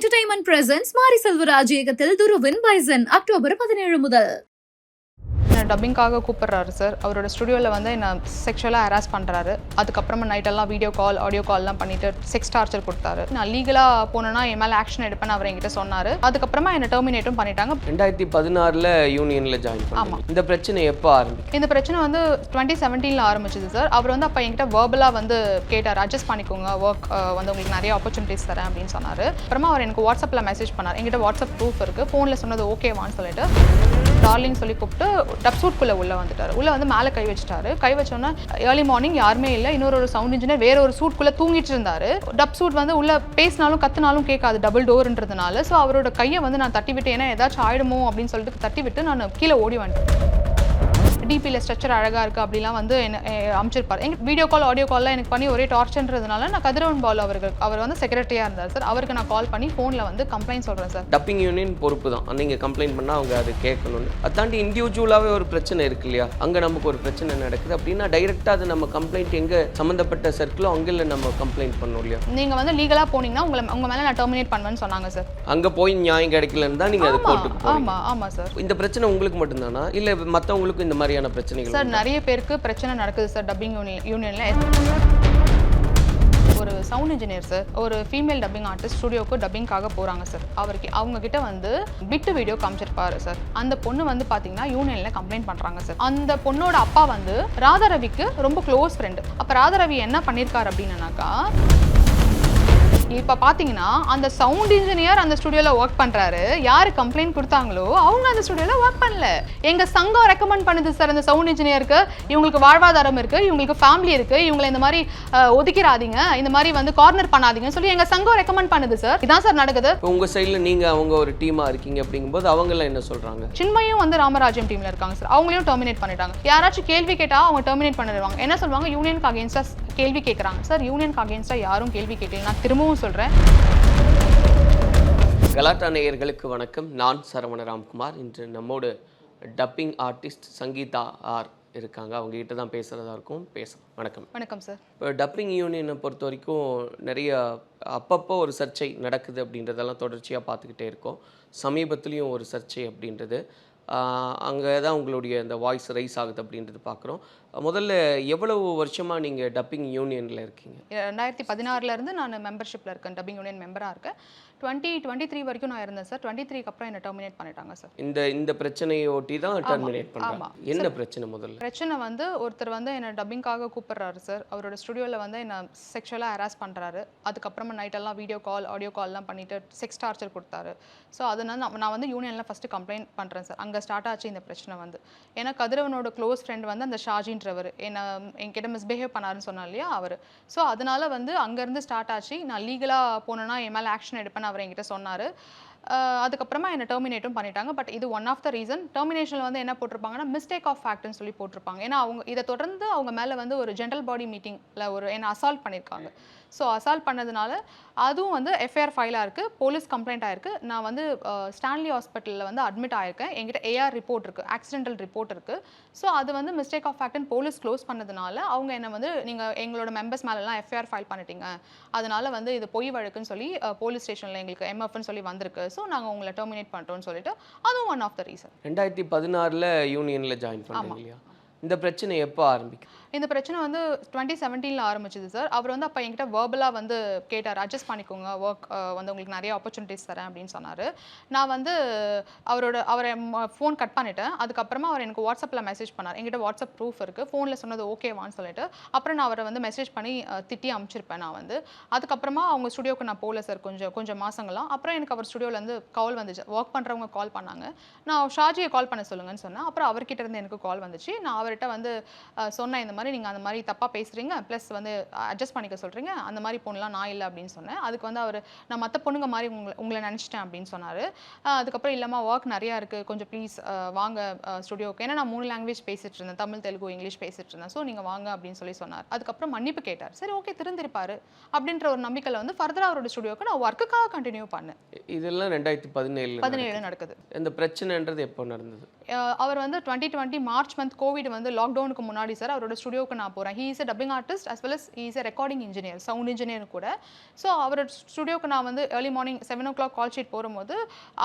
Entertainment presents Mari Selvaraj இயக்கத்தில் துருவின் bison October பதினேழு முதல். என்னை டப்பிங்காக கூப்பிட்றாரு சார் அவரோட ஸ்டுடியோவில் வந்து என்னை செக்ஷுவலாக ஹராஸ் பண்ணுறாரு அதுக்கப்புறமா நைட்டெல்லாம் வீடியோ கால் ஆடியோ கால்லாம் பண்ணிட்டு செக்ஸ் டார்ச்சர் கொடுத்தாரு. நான் லீகலாக போனேன்னா என் மேலே ஆக்ஷன் எடுப்பேன்னு அவர் என்கிட்ட சொன்னார். அதுக்கப்புறமா என்னை டெர்மினேட்டும் பண்ணிட்டாங்க. ரெண்டாயிரத்தி பதினாறில் யூனியனில் ஜாயின் பண்ணீங்க. இந்த பிரச்சனை எப்போ ஆரம்பிக்கும் இந்த பிரச்சனை வந்து டுவெண்ட்டி செவன்டீனில் ஆரம்பிச்சது சார் அவர் வந்து அப்போ என்கிட்ட வேர்பலாக வந்து கேட்டார் அட்ஜஸ்ட் பண்ணிக்கோங்க ஒர்க் வந்து உங்களுக்கு நிறைய ஆப்பர்ச்சுனிட்டிஸ் தரேன் அப்படின்னு சொன்னார். அப்புறமா அவர் எனக்கு வாட்ஸ்அப்பில் மெசேஜ் பண்ணார். என்கிட்ட வாட்ஸ்அப் ப்ரூஃப் இருக்குது ஃபோனில் சொன்னது ஓகேவான்னு சொல்லிட்டு டார்லிங் சொல்லி கூப்பிட்டு டப் சூட்குள்ளே உள்ளே வந்துட்டார். உள்ளே வந்து மேலே கை வச்சுட்டாரு. கை வச்சோன்னே ஏர்லி மார்னிங் யாருமே இல்லை. இன்னொரு ஒரு சவுண்ட் இன்ஜினியர் வேற ஒரு சூட்குள்ளே தூங்கிட்டு இருந்தார். டப் சூட் வந்து உள்ளே பேசினாலும் கத்துனாலும் கேட்காது. டபுள் டோர்ன்றதுனால ஸோ அவரோட கையை வந்து நான் தட்டி விட்டு ஏன்னா ஏதாச்சும் ஆயிடுமோ அப்படின்னு சொல்லிட்டு தட்டி விட்டு நான் கீழே ஓடி வந்துட்டேன். டிபியில் ஸ்ட்ரக்சர் அழகாக இருக்குது அப்படிலாம் வந்து என்ன அமைச்சிருப்பார். எங்க வீடியோ கால் ஆடியோ கால்லாம் எனக்கு பண்ணி ஒரே டார்ச்சர்ன்றதுனால நான் கதிரவன் பால் அவர்கள் அவர் வந்து செக்ரட்டரியாக இருந்தார் சார். அவருக்கு நான் கால் பண்ணி ஃபோனில் வந்து கம்ப்ளைண்ட் சொல்கிறேன் சார். டப்பிங் யூனியன் பொறுப்பு தான். நீங்கள் கம்ப்ளைண்ட் பண்ணால் அவங்க அது கேட்கணும்னு. அதை தாண்டி இண்டிவிஜுவலாகவே ஒரு பிரச்சனை இருக்கு இல்லையா? அங்கே நமக்கு ஒரு பிரச்சனை நடக்குது அப்படின்னா டைரெக்டாக அது நம்ம கம்ப்ளைண்ட் எங்கே சம்மந்தப்பட்ட சர்க்கிளோ அங்கே நம்ம கம்ப்ளைண்ட் பண்ணணும் இல்லையா? நீங்கள் வந்து லீகலாக போனீங்கன்னா உங்களை உங்கள் மேலே நான் டெர்மினேட் பண்ணுவேன்னு சொன்னாங்க சார். அங்கே போய் நியாயம் கிடைக்கலன்னு தான் நீங்கள் அது போகிறீங்க ஆமாம் ஆமாம் சார். இந்த பிரச்சனை உங்களுக்கு மட்டும்தானா? இல்லை மற்றவங்களுக்கும் இந்த மாதிரியான பிரச்சனைகள் சார்? நிறைய பேருக்கு பிரச்சனை நடக்குது சார் டப்பிங் யூனியன் யூனியனில் ஒரு சவுண்ட் இன்ஜினியர் சார் ஒரு ஃபீமேல் டப்பிங் ஆர்டிஸ்ட் ஸ்டுடியோக்கு டப்பிங்காக போகிறாங்க சார். அவருக்கு அவங்க கிட்ட வந்து பிட்டு வீடியோ காமிச்சிருப்பாரு சார். அந்த பொண்ணு வந்து பார்த்தீங்கன்னா யூனியனில் கம்ப்ளைண்ட் பண்ணுறாங்க சார். அந்த பொண்ணோட அப்பா வந்து ராதாரவிக்கு ரொம்ப க்ளோஸ் ஃப்ரெண்டு அப்போ ராதாரவி என்ன பண்ணியிருக்காரு அப்படின்னாக்கா இப்போ பார்த்தீங்கன்னா அந்த சவுண்ட் இன்ஜினியர் அந்த ஸ்டுடியோவில் ஒர்க் பண்ணுறாரு யார் கம்ப்ளைண்ட் கொடுத்தாங்களோ அவங்க அந்த ஸ்டுடியோவில் ஒர்க் பண்ணல. எங்கள் சங்கம் ரெக்கமெண்ட் பண்ணுது சார் அந்த சவுண்ட் இன்ஜினியருக்கு இவங்களுக்கு வாழ்வாதாரம் இருக்குது இவங்களுக்கு ஃபேமிலி இருக்குது இவங்களை இந்த மாதிரி ஒதுக்கிடாதீங்க இந்த மாதிரி வந்து கார்னர் பண்ணாதீங்கன்னு சொல்லி எங்கள் சங்கம் ரெக்கமெண்ட் பண்ணுது சார் இதான் சார் நடக்குது. உங்கள் சைடில் நீங்கள் அவங்க ஒரு டீமாக இருக்கீங்க அப்படிங்கும்போது அவங்கெல்லாம் என்ன சொல்கிறாங்க சின்மையும் வந்து ராமராஜ்யம் டீம்ல இருக்காங்க சார் அவங்களையும் டெர்மினேட் பண்ணிட்டாங்க. யாராச்சும் கேள்வி கேட்டா அவங்க டெர்மினேட் பண்ணிடுவாங்க. என்ன சொல்லுவாங்க? யூனியனுக்கு அகேன்ஸ்டா கேள்வி கேட்குறாங்க சார் யூனியனுக்கு அகேன்ஸ்டா யாரும் கேள்வி கேட்கல. நான் திரும்பவும் சொல்றேன். கலாட்டா நேயர்களுக்கு வணக்கம். நான் சரவண ராம்குமார். இன்று நம்மோடு டப்பிங் ஆர்டிஸ்ட் சங்கீதா ஆர் இருக்காங்க. அவங்க கிட்ட தான் பேசுகிறதா இருக்கும். பேசலாம். வணக்கம். வணக்கம் சார் இப்போ டப்பிங் யூனியனை பொறுத்த வரைக்கும் நிறைய அப்பப்போ ஒரு சர்ச்சை நடக்குது அப்படின்றதெல்லாம் தொடர்ச்சியாக பார்த்துக்கிட்டே இருக்கோம். சமீபத்துலேயும் ஒரு சர்ச்சை அப்படின்றது. அங்கே தான் உங்களுடைய இந்த வாய்ஸ் ரைஸ் ஆகுது அப்படின்றது பார்க்குறோம். முதல்ல எவ்வளவு வருஷமாக நீங்கள் டப்பிங் யூனியனில் இருக்கீங்க? ரெண்டாயிரத்தி பதினாறுலேருந்து நான் மெம்பர்ஷிப்பில் இருக்கேன். டப்பிங் யூனியன் மெம்பராக இருக்கேன். டுவெண்ட்டி டுவெண்ட்டி த்ரீ வரைக்கும் நான் இருந்தேன் சார். டுவெண்ட்டி த்ரீக்கு அப்புறம் என்ன டெர்மினேட் பண்ணிட்டாங்க சார். இந்த இந்த பிரச்சனையை ஒட்டி தான் டெர்மினேட் பண்ணுறாங்க ஆமா. என்ன பிரச்சனை முதல்ல? பிரச்சனை வந்து ஒருத்தர் வந்து என்னை டப்பிங்காக கூப்பிட்றாரு சார். அவரோட ஸ்டுடியோவில் வந்து என்னை செக்ஷுவலாக ஹராஸ் பண்ணுறாரு அதுக்கப்புறமா நைட்டெல்லாம் வீடியோ கால் ஆடியோ கால்லாம் பண்ணிட்டு செக்ஸ் டார்ச்சர் கொடுத்தாரு. ஸோ அதனால நான் வந்து யூனியனில் ஃபஸ்ட்டு கம்ப்ளைண்ட் பண்ணுறேன் சார். அங்கே ஸ்டார்ட் ஆச்சு இந்த பிரச்சனை வந்து. ஏன்னா கதிரவனோட க்ளோஸ் ஃப்ரெண்ட் வந்து அந்த ஷாஜின்றவர். என்ன என்கிட்ட மிஸ்பிஹேவ் பண்ணாருன்னு சொன்னா இல்லையா அவர். ஸோ அதனால வந்து அங்கேருந்து ஸ்டார்ட் ஆச்சு. நான் லீகலாக போனேன்னா என் மேலே ஆக்ஷன் எடுப்பேன்னு அவர் என்கிட்ட சொன்னார். அதுக்கப்புறமா என்னை டெர்மினேட்டும் பண்ணிட்டாங்க. பட் இது ஒன் ஆஃப் த ரீசன் டெர்மினேஷனில் வந்து என்ன போட்டிருப்பாங்கன்னா மிஸ்டேக் ஆஃப் ஃபேக்ட்னு சொல்லி போட்டிருப்பாங்க. ஏன்னா அவங்க இதை தொடர்ந்து அவங்க மேலே வந்து ஒரு ஜென்ரல் பாடி மீட்டிங்கில் ஒரு என்னை அசால்ட் பண்ணியிருக்காங்க ஸோ அசால்ட் பண்ணதுனால அதுவும் வந்து எஃப்ஐஆர் ஃபைலாக இருக்குது போலீஸ் கம்ப்ளைண்ட் ஆயிருக்கு நான் வந்து ஸ்டான்லி ஹாஸ்பிட்டலில் வந்து அட்மிட் ஆயிருக்கேன். என்கிட்ட ஏஆர் ரிப்போர்ட் இருக்குது ஆக்சிடென்டல் ரிப்போர்ட் இருக்குது ஸோ அது வந்து மிஸ்டேக் ஆஃப் ஃபேக்ட்னு போலீஸ் க்ளோஸ் பண்ணதுனால அவங்க என்ன வந்து நீங்கள் எங்களோட மெம்பர்ஸ் மேலெல்லாம் எஃப்ஐஆர் ஃபைல் பண்ணிட்டீங்க. அதனால் வந்து இது பொய் வழக்குன்னு சொல்லி போலீஸ் ஸ்டேஷனில் எங்களுக்கு எம்எஃப்னு சொல்லி வந்திருக்கு. ஸோ நாங்கள் உங்களை டெர்மினேட் பண்ணுறோம்னு சொல்லிட்டு அதுவும் ஒன் ஆஃப் த ரீசன் ரெண்டாயிரத்தி பதினாறில் யூனியனில் ஜாயின் பண்ணீங்க இல்லையா? இந்த பிரச்சனை எப்போ ஆரம்பிக்கும் இந்த பிரச்சனை வந்து டுவெண்ட்டி செவன்டீனில் ஆரம்பிச்சது சார் அவர் வந்து அப்போ என்கிட்ட வேர்பலாக வந்து கேட்டார். அட்ஜஸ்ட் பண்ணிக்கோங்க. ஒர்க் வந்து உங்களுக்கு நிறைய ஆப்பர்ச்சுனிட்டிஸ் தரேன் அப்படின்னு சொன்னார். நான் வந்து அவரோட அவரை ஃபோன் கட் பண்ணிட்டேன். அதுக்கப்புறமா அவர் எனக்கு வாட்ஸ்அப்பில் மெசேஜ் பண்ணார். என்கிட்ட வாட்ஸ்அப் ப்ரூஃப் இருக்குது ஃபோனில் சொன்னது ஓகேவான்னு சொல்லிட்டு. அப்புறம் நான் அவரை வந்து மெசேஜ் பண்ணி திட்டி அனுப்பிச்சிருப்பேன் நான் வந்து. அதுக்கப்புறமா அவங்க ஸ்டுடியோக்கு நான் போகல சார் கொஞ்சம் கொஞ்சம் மாதங்களாம் அப்புறம் எனக்கு அவர் ஸ்டுடியோலேருந்து கால் வந்துச்சு. ஒர்க் பண்ணுறவங்க கால் பண்ணாங்க. நான் ஷாஜியை கால் பண்ண சொல்லுங்கன்னு சொன்னேன். அப்புறம் அவர்கிட்ட இருந்து எனக்கு கால் வந்துச்சு. நான் அவர்கிட்ட வந்து சொன்னேன் இந்த மாதிரி நீங்கள் அந்த மாதிரி தப்பாக பேசுகிறீங்க ப்ளஸ் வந்து அட்ஜஸ்ட் பண்ணிக்க சொல்கிறீங்க அந்த மாதிரி பொண்ணுலாம் நான் இல்லை அப்படின்னு சொன்னேன். அதுக்கு வந்து அவர் நான் மற்ற பொண்ணுங்க மாதிரி உங்களை உங்களை நினச்சிட்டேன் அப்படின்னு சொன்னார். அதுக்கப்புறம் இல்லாமல் ஒர்க் நிறையா இருக்குது கொஞ்சம் ப்ளீஸ் வாங்க ஸ்டுடியோக்கு ஏன்னா நான் மூணு லாங்குவேஜ் பேசிட்டு இருந்தேன் தமிழ் தெலுங்கு இங்கிலீஷ் பேசிட்டு இருந்தேன். ஸோ நீங்கள் வாங்க அப்படின்னு சொல்லி சொன்னார். அதுக்கப்புறம் மன்னிப்பு கேட்டார். சரி ஓகே திருந்திருப்பாரு. அப்படின்ற ஒரு நம்பிக்கையில் வந்து ஃபர்தராக அவரோட ஸ்டுடியோக்கு நான் ஒர்க்குக்காக கண்டினியூ பண்ணேன். இதெல்லாம் ரெண்டாயிரத்தி பதினேழு பதினேழு நடக்குது. இந்த பிரச்சனைன்றது எப்போ நடந்தது? அவர் வந்து twenty twenty March month covid வந்து வந்து லாக்டவுனுக்கு முன்னாடி சார் அவரோட ஸ்டுடியோக்கு நான் போகிறேன் he is a dubbing artist as well as he is recording engineer sound engineer கூட. ஸோ அவரோட ஸ்டுடியோக்கு நான் வந்து early morning seven o'clock call sheet போகும்போது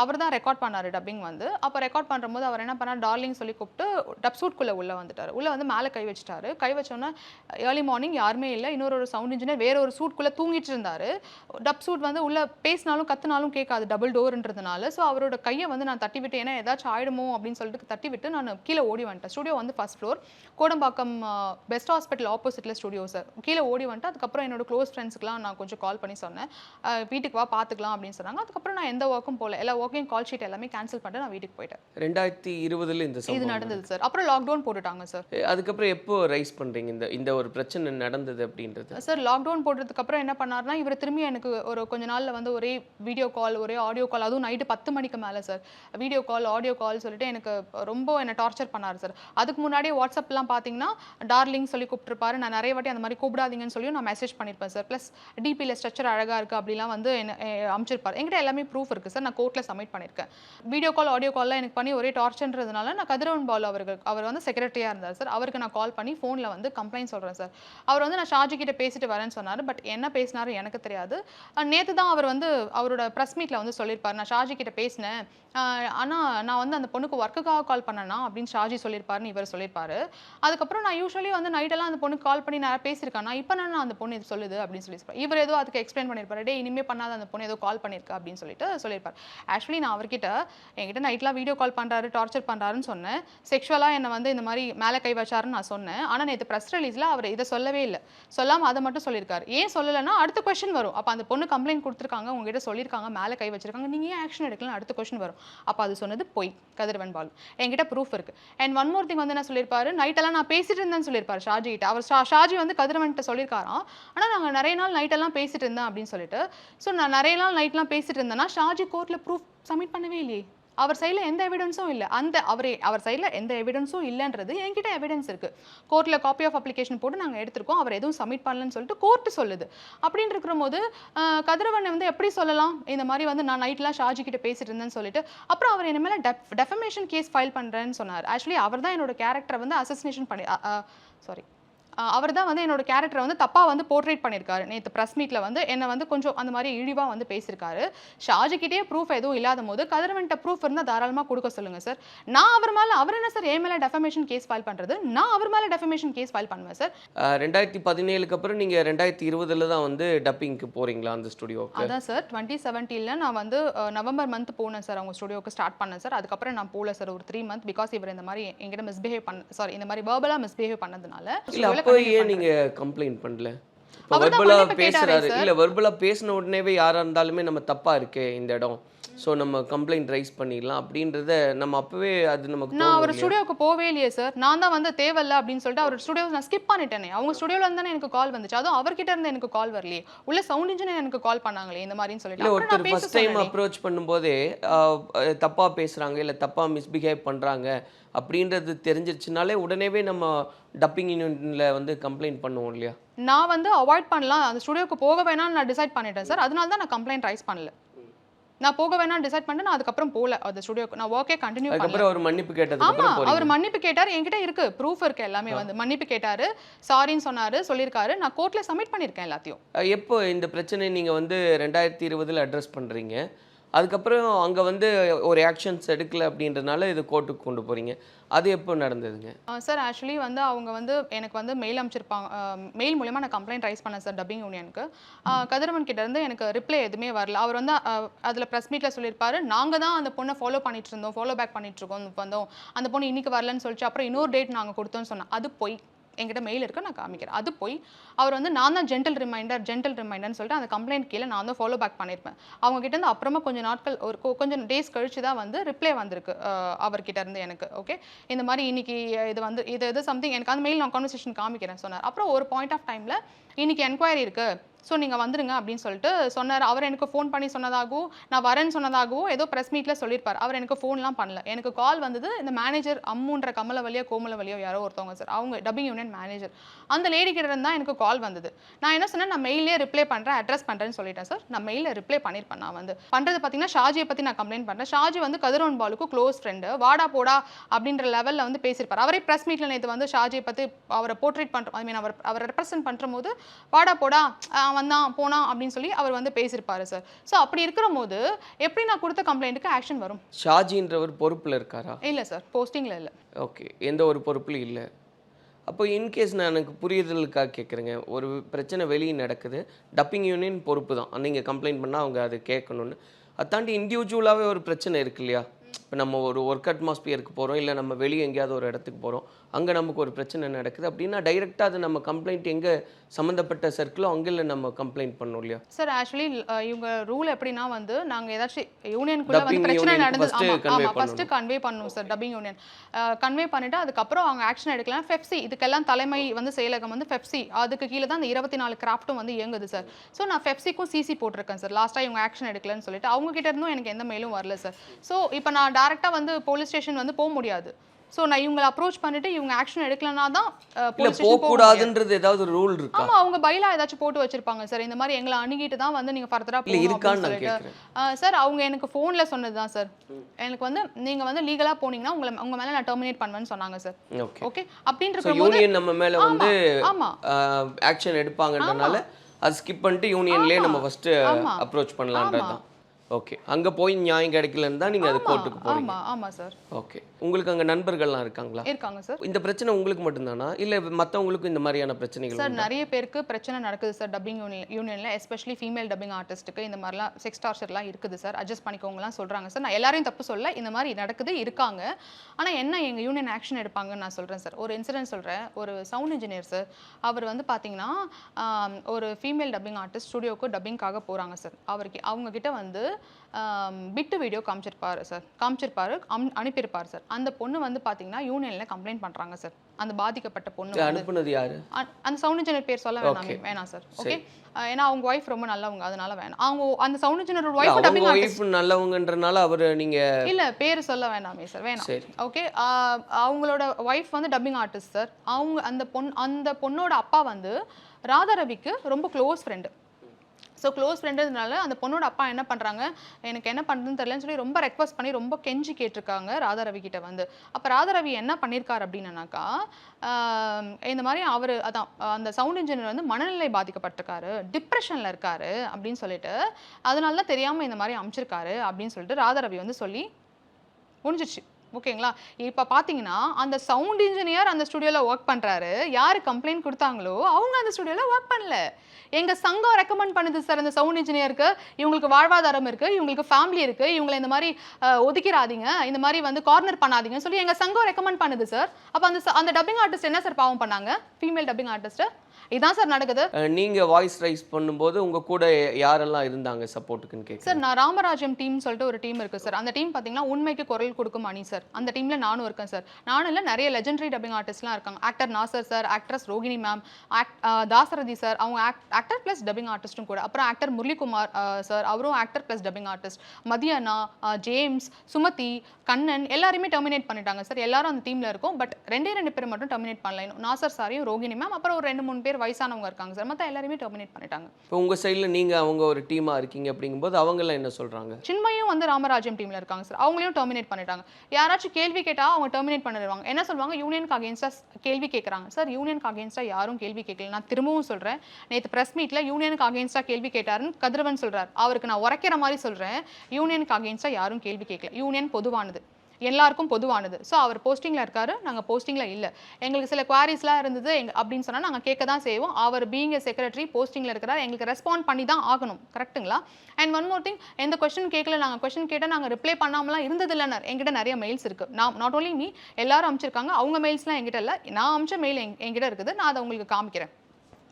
அவர் தான் ரெக்கார்ட் பண்ணார் டப்பிங் வந்து. அப்போ ரெக்கார்ட் பண்ணும்போது அவர் என்ன பண்ணார்? டார்லிங் சொல்லி கூப்பிட்டு டப் சூட்குள்ளே உள்ளே வந்துட்டார். உள்ளே வந்து மேலே கை வச்சிட்டாரு. கை வச்சோன்னே ஏர்லி மார்னிங் யாருமே இல்லை. இன்னொரு ஒரு சவுண்ட் இன்ஜினியர் வேற ஒரு சூட்குள்ளே தூங்கிட்டு இருந்தார். டப் சூட் வந்து உள்ளே பேசினாலும் கத்துனாலும் கேட்காது. டபுள் டோர்ன்றதுனால ஸோ அவரோட கையை வந்து நான் தட்டி விட்டு ஏன்னா ஏதாச்சும் ஆயிடுமோ? அப்படின்னு சொல்லிட்டு தட்டி விட்டு நான் கீழே ஓடி வந்துட்டேன். ஸ்டுடியோ வந்து first floor Kodambakkam best hospital ஆப்போசிட்டில் ஸ்டுடியோ சார் கீழே ஓடி வந்துட்டு அதுக்கப்புறம் என்னோட க்ளோஸ் ஃப்ரெண்ட்ஸ்க்குலாம் நான் கொஞ்சம் கால் பண்ணி சொன்னேன். வீட்டுக்கு வா பார்த்துக்கலாம் அப்படின்னு சொன்னாங்க. அதுக்கப்புறம் நான் எந்த ஒர்க்கும் போகல எல்லா ஒர்க்கையும் கால் ஷீட் எல்லாமே கேன்சல் பண்ணிட்டு நான் வீட்டுக்கு போயிட்டேன். ரெண்டாயிரத்தி இருபதுல இந்த இது நடந்தது சார் அப்புறம் லாக்டவுன் போட்டுட்டாங்க சார் அதுக்கப்புறம் எப்போ ரைஸ் பண்றீங்க? இந்த இந்த ஒரு பிரச்சனை நடந்தது அப்படின்றது. சார் லாக்டவுன் போட்டதுக்கு அப்புறம் என்ன பண்ணாருன்னா இவர் திரும்பி எனக்கு ஒரு கொஞ்ச நாள்ல வந்து ஒரே வீடியோ கால் ஒரே ஆடியோ கால் அதுவும் நைட்டு பத்து மணிக்கு மேலே sir video call audio call சொல்லிட்டு எனக்கு ரொம்ப என்னை டார்ச்சர் பண்ணார் சார் அதுக்கு முன்னாடியே வாட்ஸ்அப்லாம் பார்த்தீங்கன்னா டார்லிங் சொல்லி கூப்பிட்டுருப்பாரு. நான் நிறைய வாட்டி அந்த மாதிரி கூப்பிடாதீங்கன்னு சொல்லி நான் மெசேஜ் பண்ணியிருப்பேன் சார் ப்ளஸ் டிபியில் ஸ்ட்ரக்சர் அழகாக இருக்குது அப்படிலாம் வந்து என்ன அமைச்சிருப்பார். எங்கிட்ட எல்லாமே ப்ரூஃப் இருக்குது சார் நான் கோர்ட்டில் சப்மிட் பண்ணியிருக்கேன் வீடியோ கால் ஆடியோ கால்லாம் எனக்கு பண்ணி ஒரே டார்ச்சர்ன்றதுனால நான் கதிரவன் பால் அவர்கள் அவர் வந்து செக்ரட்டரியாக இருந்தார் சார் அவருக்கு நான் கால் பண்ணி ஃபோனில் வந்து கம்ப்ளைண்ட் சொல்கிறேன் சார் அவர் வந்து நான் ஷாஜி கிட்ட பேசிட்டு வரேன்னு சொன்னார். பட் என்ன பேசினாரு எனக்கு தெரியாது. நேற்று தான் அவர் வந்து அவரோட ப்ரெஸ் மீட்டில் வந்து சொல்லியிருப்பார் நான் ஷாஜி கிட்ட பேசினேன். ஆனால் நான் வந்து அந்த பொண்ணுக்கு ஒர்க்குக்காக கால் பண்ணேன்னா அப்படின்னு ஷாஜி சொல்லியிருப்பாருன்னு இவர் சொல்லியிருப்பாரு அதுக்கப்புறம் நான் யூஸ்வலி வந்து நைட்டெல்லாம் அந்த பொண்ணு கால் பண்ணி நான் பேசியிருக்கேன்? நான் இப்போ நான் அந்த பொண்ணு இது சொல்லுது அப்படின்னு சொல்லி இவர் ஏதோ அதுக்கு எக்ஸ்பிளைன் பண்ணியிருப்பாரு. டே இனிமே பண்ணாத அந்த பொண்ணு ஏதோ கால் பண்ணியிருக்கா? அப்படின்னு சொல்லிட்டு சொல்லியிருப்பார். ஆக்சுவலி நான் அவர்கிட்ட என்கிட்ட நைட்லாம் வீடியோ கால் பண்ணுறாரு டார்ச்சர் பண்ணுறாருன்னு சொன்னேன். செக்ஷுவலாக என்னை வந்து இந்த மாதிரி மேலே கை வச்சாருன்னு நான் சொன்னேன். ஆனால் நேற்று ப்ரெஸ் ரிலீஸில் அவர் இதை சொல்லவே இல்லை. சொல்லாமல் அதை மட்டும் சொல்லியிருக்காரு. ஏன் சொல்லலைன்னா அடுத்த கொஷின் வரும். அப்போ அந்த பொண்ணு கம்ப்ளைண்ட் கொடுத்துருக்காங்க உங்ககிட்ட சொல்லியிருக்காங்க மேலே கை வச்சிருக்காங்க. நீங்கள் ஏன் ஆக்ஷன் எடுக்கலாம் அடுத்த கொஷின் வரும். அப்போ அது சொன்னது பொய். கதிரவன் பால். என்கிட்ட ப்ரூஃப் இருக்கு. அண்ட் ஒன் மோர் திங் வந்து என்ன சொல்லியிருப்பாரு? நைட்டெல்லாம் நான் பேசிட்டு இருந்தேன்னு சொல்லியிருப்பாரு ஷாஜிகிட்ட அவர் ஷா- ஷாஜி வந்து கதிரவன்கிட்ட சொல்லியிருக்காராம். ஆனால் நாங்கள் நிறைய நாள் நைட்டெல்லாம் பேசிட்டு இருந்தேன் அப்படின்னு சொல்லிட்டு. ஸோ நான் நிறைய நாள் நைட்லாம் பேசிட்டு இருந்தேன்னா ஷாஜி கோர்ட்டில் ப்ரூஃப் சப்மிட் பண்ணவே இல்லையே. அவர் சைடில் எந்த எவிடன்ஸும் இல்லை. அந்த அவரே அவர் சைடில் எந்த எவிடன்ஸும் இல்லைன்றது என்கிட்ட எவிடன்ஸ் இருக்குது கோர்ட்டில் காப்பி ஆஃப் அப்ளிகேஷன் போட்டு நாங்கள் எடுத்திருக்கோம். அவர் எதுவும் சப்மிட் பண்ணலன்னு சொல்லிட்டு கோர்ட்டு சொல்லுது. அப்படின்னு இருக்கிற போது கதிரவனை வந்து எப்படி சொல்லலாம்? இந்த மாதிரி வந்து நான் நைட்லாம் ஷாஜி கிட்ட பேசிட்டு இருந்தேன்னு சொல்லிட்டு அப்புறம் அவர் என்ன மேலே டெஃப் டெஃபமேஷன் கேஸ் ஃபைல் பண்ணுறேன்னு சொன்னார். ஆக்சுவலி அவர் தான் என்னோட கேரக்டரை வந்து அசசினேஷன் பண்ணி சாரி அவர் தான் வந்து என்னோட கேரக்டரை வந்து தப்பாக வந்து போர்ட்ரேட் பண்ணியிருக்காரு நேற்று ப்ரெஸ் மீட்டில் வந்து என்னை வந்து கொஞ்சம் அந்த மாதிரி இழிவாக வந்து பேசியிருக்காரு ஷாஜிக்கிட்டே ப்ரூஃப் எதுவும் இல்லாத போது கதிரவன்ட்ட ப்ரூஃப் இருந்தால் தாராளமாக கொடுக்க சொல்லுங்கள் சார் நான் அவர் மேலே அவர் என்ன சார் என் மேலே டெஃபமேஷன் கேஸ் ஃபைல் பண்ணுறது நான் அவர் மேலே டெஃபமேஷன் கேஸ் ஃபைல் பண்ணுவேன் சார் ரெண்டாயிரத்தி பதினேழுக்கு அப்புறம் நீங்க ரெண்டாயிரத்தி இருபதுல தான் வந்து டப்பிங்க்கு போறீங்களா அந்த ஸ்டுடியோக்கு அதான் சார் டுவெண்ட்டி செவன்டீனில் நான் வந்து நவம்பர் மந்த் போனேன் சார் அவங்க ஸ்டுடியோக்கு ஸ்டார்ட் பண்ணேன் சார் அதுக்கப்புறம் நான் போகல சார் ஒரு த்ரீ மந்த் பிகாஸ் இவர் இந்த மாதிரி என்கிட்ட மிஸ்பிஹேவ் பண்ண சாரி இந்த மாதிரி வேர்பலாக மிஸ்பிஹேவ் பண்ணதுனால continue ஏன் நீங்க கம்ப்ளைண்ட் பண்ணல? இப்போ வெர்பலா பேசுறாரு. இல்ல வெர்பலா பேசின உடனேவே யாரா இருந்தாலுமே நம்ம தப்பா இருக்கே இந்த இடம். ஸோ நம்ம கம்ப்ளைண்ட் ரைஸ் பண்ணிடலாம் அப்படின்றத நம்ம அப்பவே அது நமக்கு நான் அவர் இல்லையா? ஸ்டுடியோக்கு போவே இல்லையே சார் நான் தான் வந்து தேவையில்ல அப்படின்னு சொல்லிட்டு அவர் ஸ்டுடியோ நான் ஸ்கிப் பண்ணிட்டேனே. அவங்க ஸ்டுடியோல இருந்து தானே எனக்கு கால் வந்துச்சு. அதுவும் அவர்கிட்ட இருந்து எனக்கு கால் வரலையே. உள்ள சவுண்ட் இன்ஜினியர் எனக்கு கால் பண்ணாங்களே இந்த மாதிரின்னு சொல்லிட்டு. ஒருத்தர் ஃபர்ஸ்ட் டைம். அப்ரோச் பண்ணும்போதே ஆஹ், அஹ், தப்பா பேசுறாங்க இல்ல தப்பா மிஸ்பிஹேவ் பண்றாங்க அப்படின்றது தெரிஞ்சிருச்சுனாலே உடனேவே நம்ம டப்பிங் யூனிட்ல வந்து கம்ப்ளைண்ட் பண்ணுவோம் இல்லையா? நான் வந்து அவாய்ட் பண்ணலாம். அந்த ஸ்டுடியோக்கு போக வேணாம்னு நான் டிசைட் பண்ணிட்டேன் சார் அதனால தான் நான் கம்ப்ளைண்ட் ரைஸ் பண்ணல. நான் போக வேணாம்னு டிசைட் பண்ணிட்டு நான் அதுக்கப்புறம் போகல அந்த ஸ்டுடியோக்கு நான் ஒர்க்கே கண்டினியூ அதுக்கப்புறம் அவர் மன்னிப்பு கேட்டதுக்கு ஆமா அவர் மன்னிப்பு கேட்டார். என்கிட்ட இருக்கு. ப்ரூஃப் இருக்கு எல்லாமே வந்து. மன்னிப்பு கேட்டாரு. சாரின்னு சொன்னாரு சொல்லியிருக்காரு. நான் கோர்ட்ல சப்மிட் பண்ணியிருக்கேன் எல்லாத்தையும். எப்போ இந்த பிரச்சனையை நீங்கள் வந்து ரெண்டாயிரத்தி இருபதில் அட்ரஸ் பண்ணுறீங்க அதுக்கப்புறம் அங்கே வந்து ஒரு ஆக்ஷன்ஸ் எடுக்கல அப்படின்றனால இது கோர்ட்டுக்கு கொண்டு போகிறீங்க அது எப்போ நடந்ததுங்க? சார் ஆக்சுவலி வந்து அவங்க வந்து எனக்கு வந்து மெயில் அனுப்பிச்சிருப்பாங்க. மெயில் மூலயமா நான் கம்ப்ளைண்ட் ரைஸ் பண்ணேன் சார் டப்பிங் யூனியனுக்கு கதிரவன் கிட்டேருந்து எனக்கு ரிப்ளை எதுவுமே வரல. அவர் வந்து அதில் ப்ரெஸ் மீட்டில் சொல்லியிருப்பாரு நாங்கள் தான் அந்த பொண்ணை ஃபாலோ பண்ணிட்டு இருந்தோம் ஃபாலோ பேக் பண்ணிட்டு இருக்கோம் வந்தோம். அந்த பொண்ணு இன்னைக்கு வரலன்னு சொல்லிச்சு அப்புறம் இன்னொரு டேட் நாங்கள் கொடுத்தோம்னு சொன்னோம் அது போய். என்கிட்ட மெயில் இருக்கு நான் காமிக்கிறேன். அது போய் அவர் வந்து நான் தான் ஜென்டல் ரிமைண்டர் ஜென்டல் ரிமைண்டர்னு சொல்லிட்டு அந்த கம்ப்ளைண்ட் கீழே நான் தான் ஃபாலோ பேக் பண்ணியிருப்பேன் அவங்க கிட்டேருந்து அப்புறமா கொஞ்சம் நாட்கள் ஒரு கொ- கொஞ்சம் டேஸ் கழிச்சு தான் வந்து ரிப்ளை வந்திருக்கு அவர்கிட்ட இருந்து எனக்கு ஓகே இந்த மாதிரி இன்னைக்கு இது வந்து இது இது சம்திங் எனக்கு அந்த மெயில் நான் கான்வர்சேஷன் காமிக்கிறேன் சொன்னார். அப்புறம் ஒரு பாயிண்ட் ஆஃப் டைமில் இன்றைக்கி என்கொயரி இருக்குது ஸோ நீங்கள் வந்துடுங்க அப்படின்னு சொல்லிட்டு சொன்னார். அவர் எனக்கு ஃபோன் பண்ணி சொன்னதாகவும் நான் வரேன்னு சொன்னதாகவும் ஏதோ ப்ரெஸ் மீட்டில் சொல்லியிருப்பார். அவர் எனக்கு ஃபோன்லாம் பண்ணல. எனக்கு கால் வந்தது இந்த மேனேஜர் அம்முன்ற கமல வழியோ கோமல வழியோ யாரோ ஒருத்தவங்க சார் அவங்க டப்பிங் யூனியன் மேனேஜர் அந்த லேடி கிட்ட இருந்தால் தான் எனக்கு கால் வந்தது. நான் என்ன சொன்னேன்? நான் மெயிலே ரிப்ளை பண்ணுறேன் அட்ரஸ் பண்ணுறேன்னு சொல்லிட்டேன் சார் நான் மெயிலில் ரிப்ளை பண்ணியிருப்பேன் நான் வந்து. பண்ணுறது பார்த்தீங்கன்னா ஷாஜியை பற்றி நான் கம்ப்ளைண்ட் பண்ணுறேன் ஷாஜி வந்து கதிரோன் பாலுக்கு க்ளோஸ் ஃப்ரெண்டு வாடா போடா அப்படின்ற லெவலில் வந்து பேசியிருப்பார். அவரே ப்ரெஸ் மீட்டில் நேற்று வந்து ஷாஜியை பற்றி அவரை போர்ட்ரேட் பண்ணுற ஐ மீன் அவர் அவர் ரெப்ரசென்ட் பண்ணுற போது வாடா போடா அவன் வந்தான் போனான் அப்படின்னு சொல்லி அவர் வந்து பேசியிருப்பாரு சார் ஸோ அப்படி இருக்கிற போது எப்படி நான் கொடுத்த கம்ப்ளைண்ட்டுக்கு ஆக்ஷன் வரும்? ஷாஜின்றவர் பொறுப்பில் இருக்காரா? இல்லை சார் போஸ்டிங்கில் இல்லை. ஓகே எந்த ஒரு பொறுப்புலையும் இல்லை. அப்போ இன்கேஸ் நான் எனக்கு புரியுதலுக்காக கேட்குறேங்க ஒரு பிரச்சனை வெளியே நடக்குது. டப்பிங் யூனியன் பொறுப்பு தான் நீங்கள் கம்ப்ளைண்ட் பண்ணால் அவங்க அதை கேட்கணுன்னு அதை தாண்டி இண்டிவிஜுவலாகவே ஒரு பிரச்சனை இருக்கு இல்லையா? இப்போ நம்ம ஒரு ஒர்க் அட்மாஸ்பியருக்கு போகிறோம் இல்லை நம்ம வெளியே எங்கேயாவது ஒரு இடத்துக்கு போகிறோம் அங்கே நமக்கு ஒரு பிரச்சனை நடக்குது அப்படின்னா டைரெக்டாக அது நம்ம கம்ப்ளைண்ட் எங்கே சம்மந்தப்பட்ட சர்க்கிளோ அங்கே நம்ம கம்ப்ளைண்ட் பண்ணோம் இல்லையா? சார் ஆக்சுவலி இவங்க ரூல் எப்படின்னா வந்து நாங்கள் ஏதாச்சும் யூனியனுக்குள்ள வந்து பிரச்சனை நடந்தது ஆமாம் ஃபஸ்ட்டு கன்வே பண்ணணும். சார் டப்பிங் யூனியன் கன்வே பண்ணிட்டு அதுக்கப்புறம் அவங்க ஆக்ஷன் எடுக்கலாம். ஃபெப்சி இதுக்கெல்லாம் தலைமை வந்து செயலகம் வந்து ஃபெப்சி அதுக்கு கீழே தான் அந்த இருபத்தி நாலு கிராஃப்ட்டும் வந்து இயங்குது சார் ஸோ நான் ஃபெப்சிக்கும் சிசி போட்டிருக்கேன் சார் லாஸ்ட்டாக இவங்க ஆக்ஷன் எடுக்கலன்னு சொல்லிட்டு அவங்க கிட்ட இருந்தும் எனக்கு எந்த மெயிலும் வரல சார் ஸோ இப்போ நான் டேரெக்டாக வந்து போலீஸ் ஸ்டேஷன் வந்து போக முடியாது. ஸோ நான் இவங்களை அப்ரோச் பண்ணிட்டு இவங்க ஆக்ஷன் எடுக்கலனா தான். போகக்கூடாதுன்றது ஏதாவது ரூல் இருக்கா? ஆமா அவங்க பைலா ஏதாச்சும் போட்டு வச்சிருப்பாங்க சார் இந்த மாதிரி எங்களை அணுகிட்டு தான் வந்து நீங்க ஃபர்தரா இல்லை போகணும் சார் அவங்க எனக்கு ஃபோன்ல சொன்னது தான் சார் எனக்கு வந்து நீங்க வந்து லீகலா போனீங்கன்னா உங்களை உங்க மேல நான் டெர்மினேட் பண்ணுவேன்னு சொன்னாங்க சார் ஓகே ஓகே அப்படின்ற யூனியன் நம்ம மேலே வந்து ஆமா. ஆக்ஷன் எடுப்பாங்கன்றனால அது ஸ்கிப் பண்ணிட்டு யூனியன்லேயே நம்ம ஃபர்ஸ்ட் அப்ரோச் பண்ணலான்றது தான். ஓகே அங்கே போய் நியாயம் கிடைக்கலன்னு தான் நீங்கள் அது கோர்ட்டுக்கு போகிறீங்க ஆமா ஆமா சார் ஓகே உங்களுக்கு அங்கே நண்பர்கள்லாம் இருக்காங்களா? இருக்காங்க சார் இந்த பிரச்சனை உங்களுக்கு மட்டும்தானா? இல்லை மற்றவங்களுக்கும் இந்த மாதிரியான பிரச்சனைகள் சார்? நிறைய பேருக்கு பிரச்சனை நடக்குது சார் டப்பிங் யூனியனில் எஸ்பெஷலி ஃபீமேல் டப்பிங் ஆர்டிஸ்ட்டுக்கு இந்த மாதிரிலாம் செக்ஸ் டார்ச்சர்லாம் இருக்குது சார் அட்ஜஸ்ட் பண்ணிக்கோங்கலாம் சொல்கிறாங்க சார் நான் எல்லாரையும் தப்பு சொல்ல இந்த மாதிரி நடக்குது இருக்காங்க. ஆனால் என்ன எங்கள் யூனியன் ஆக்ஷன் எடுப்பாங்கன்னு நான் சொல்கிறேன் சார் ஒரு இன்சிடென்ட் சொல்கிறேன் ஒரு சவுண்ட் இன்ஜினியர் சார் அவர் வந்து பார்த்தீங்கன்னா ஒரு ஃபீமேல் டப்பிங் ஆர்டிஸ்ட் ஸ்டுடியோக்கு டப்பிங்காக போகிறாங்க சார் அவருக்கு அவங்க கிட்ட வந்து பிட்டு வீடியோ காமிச்சிருப்பாரு சார் காமிச்சிருப்பாரு அம் அனுப்பியிருப்பார் சார் அந்த பொண்ணு வந்து பார்த்தீங்கன்னா யூனியனில் கம்ப்ளைண்ட் பண்ணுறாங்க சார் அந்த பாதிக்கப்பட்ட பொண்ணு அனுப்புனது யாரு? அந்த சவுண்ட் இன்ஜினியர் பேர் சொல்ல வேணாம். வேணாம் சார். ஓகே ஏன்னா அவங்க ஒய்ஃப் ரொம்ப நல்லவங்க அதனால வேணாம். அவங்க அந்த சவுண்ட் இன்ஜினியரோட ஒய்ஃப் டப்பிங் ஒய்ஃப் நல்லவங்கன்றனால அவர் நீங்க இல்ல பேர் சொல்ல வேணாமே சார். வேணாம் ஓகே அவங்களோட ஒய்ஃப் வந்து டப்பிங் ஆர்டிஸ்ட் சார் அவங்க அந்த பொண் அந்த பொண்ணோட அப்பா வந்து ராதா ரவிக்கு ரொம்ப க்ளோஸ் ஃப்ரெண்டு ஸோ க்ளோஸ் ஃப்ரெண்டுனால அந்த பொண்ணோட அப்பா என்ன பண்ணுறாங்க எனக்கு என்ன பண்ணுறதுன்னு தெரியலன்னு சொல்லி ரொம்ப ரெக்வஸ்ட் பண்ணி ரொம்ப கெஞ்சி கேட்டிருக்காங்க ராதாரவி கிட்ட வந்து. அப்போ ராதாரவி என்ன பண்ணியிருக்காரு அப்படின்னாக்கா இந்த மாதிரி அவர் அதான் அந்த சவுண்ட் இன்ஜினியர் வந்து மனநிலை பாதிக்கப்பட்டிருக்காரு டிப்ரெஷனில் இருக்காரு அப்படின்னு சொல்லிட்டு அதனால தான் தெரியாமல் இந்த மாதிரி அமைச்சிருக்காரு அப்படின்னு சொல்லிட்டு ராதாரவி வந்து சொல்லி முடிஞ்சிருச்சு. ஓகேங்களா? இப்போ பார்த்தீங்கன்னா அந்த சவுண்ட் இன்ஜினியர் அந்த ஸ்டுடியோவில் ஒர்க் பண்ணுறாரு யார் கம்ப்ளைண்ட் கொடுத்தாங்களோ அவங்க அந்த ஸ்டுடியோவில் ஒர்க் பண்ணல. எங்கள் சங்கம் ரெக்கமெண்ட் பண்ணுது சார் அந்த சவுண்ட் இன்ஜினியருக்கு இவங்களுக்கு வாழ்வாதாரம் இருக்குது இவங்களுக்கு ஃபேமிலி இருக்குது இவங்களை இந்த மாதிரி ஒதுக்கிறாதீங்க இந்த மாதிரி வந்து கார்னர் பண்ணாதீங்கன்னு சொல்லி எங்கள் சங்கம் ரெக்கமெண்ட் பண்ணுது சார் அப்போ அந்த அந்த டப்பிங் ஆர்டிஸ்ட் என்ன சார் பாவம் பண்ணாங்க? ஃபீமேல் டப்பிங் ஆர்டிஸ்ட்டு இதான் சார் நடக்குது. அஹ், நீங்க வாய்ஸ் ரைஸ் பண்ணும்போது உங்க கூட யாரெல்லாம் இருந்தாங்க சப்போர்ட்டுக்குன்னு கேட்குறேன் சார் நான் ராமராஜ்யம் டீம் சொல்லிட்டு ஒரு டீம் இருக்கு சார். அந்த டீம் பார்த்தீங்கன்னா உண்மைக்கு குரல் கொடுக்கும் அணி சார். அந்த டீம்ல நானும் இருக்கேன் சார். நானும் இல்லை நிறைய லெஜெண்டரி டப்பிங் ஆர்டிஸ்ட்லாம் இருக்காங்க. Actor Nassar sir actress Rohini ma'am act Dasarathi sir அவங்க ஆக்டர் ப்ளஸ் டப்பிங் ஆர்டிஸ்ட்டும் கூட. அப்புறம் ஆக்டர் முரளிகுமார் சார் அவரும் actor plus dubbing artist Mathiyana James Sumathi Kannan எல்லாருமே டெர்மினேட் பண்ணிட்டாங்க சார். எல்லாரும் அந்த டீம்ல இருக்கும். பட் ரெண்டே ரெண்டு பேர் மட்டும் டெர்மினேட் பண்ணல நாசர் சாரையும் ரோகிணி மேம் அப்புறம் ஒரு ரெண்டு மூணு பேர் வயசானவங்க இருக்காங்க சார். மற்ற எல்லாருமே டெர்மினேட் பண்ணிட்டாங்க. இப்போ உங்க சைடுல நீங்க அவங்க ஒரு டீமா இருக்கீங்க அப்படிங்கும்போது அவங்கெல்லாம் என்ன சொல்றாங்க? சின்மயும் வந்து ராமராஜ்யம் டீம்ல இருக்காங்க சார். அவங்களையும் டெர்மினேட் பண்ணிட்டாங்க. யாராச்சும் கேள்வி கேட்டா அவங்க டெர்மினேட் பண்ணிடுவாங்க. என்ன சொல்லுவாங்க? யூனியனுக்கு அகேன்ஸ்டா கேள்வி கேட்குறாங்க சார் யூனியனுக்கு அகேன்ஸ்டா யாரும் கேள்வி கேட்கல நான் திரும்பவும் சொல்றேன். நேற்று பிரஸ் மீட்ல யூனியனுக்கு அகேன்ஸ்டா கேள்வி கேட்டாருன்னு கதிரவன் சொல்றாரு. அவருக்கு நான் உரைக்கிற மாதிரி சொல்றேன். யூனியனுக்கு அகேன்ஸ்டா யாரும் கேள்வி கேட்கல யூனியன் பொதுவானது. எல்லாருக்கும் பொதுவானது. ஸோ அவர் போஸ்டிங்கில் இருக்காரு நாங்கள் போஸ்டிங்கில் இல்லை. எங்களுக்கு சில குவாரிஸ்லாம் இருந்தது எங்க அப்படின்னு சொன்னால் நாங்கள் கேட்க தான் செய்வோம். அவர் பீங் செக்ரட்டரி போஸ்டிங்கில் இருக்கிறார் எங்களுக்கு ரெஸ்பாண்ட் பண்ணி தான் ஆகணும். கரெக்ட்டுங்களா அண்ட் ஒன் மோர் திங் எந்த கொஸ்டின் கேட்கல நாங்கள் கொஸ்டின் கேட்டால் நாங்கள் ரிப்ளை பண்ணாமலாம் இருந்ததில்ல எங்கிட்ட நிறைய மெயில்ஸ் இருக்குது நான் நாட் ஓன்லி மீ எல்லாரும் அமைச்சிருக்காங்க. அவங்க மெயில்ஸ்லாம் எங்கிட்ட இல்லை. நான் அமைச்ச மெயில் எங்கிட்ட இருக்குது. நான் அதை உங்களுக்கு காமிக்கிறேன்.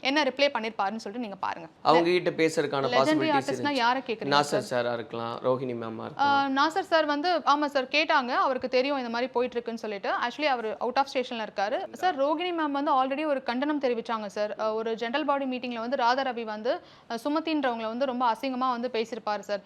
என்ன ரிப்ளை பண்ணிருப்பாருன்னு சொல்லிட்டு நீங்க பாருங்க. அவங்க கிட்ட பேசுறதுக்கான பாசிபிலிட்டிஸ் யாரை கேக்குறீங்க? நாசர் சாரா இருக்கலாம் ரோஹிணி மேமா நாசர் சார் வந்து ஆமா சார் கேட்டாங்க. அவருக்கு தெரியும் இந்த மாதிரி போயிட்டு இருக்குன்னு சொல்லிட்டு. ஆக்சுவலி அவர் அவுட் ஆஃப் ஸ்டேஷன்ல இருக்காரு. சார் ரோகிணி மேம் வந்து ஆல்ரெடி ஒரு கண்டனம் தெரிவிச்சாங்க சார் ஒரு ஜென்ரல் பாடி மீட்டிங்ல வந்து ராதா ரவி வந்து சுமதின்றவங்கள வந்து ரொம்ப அசிங்கமா வந்து பேசியிருப்பாரு சார்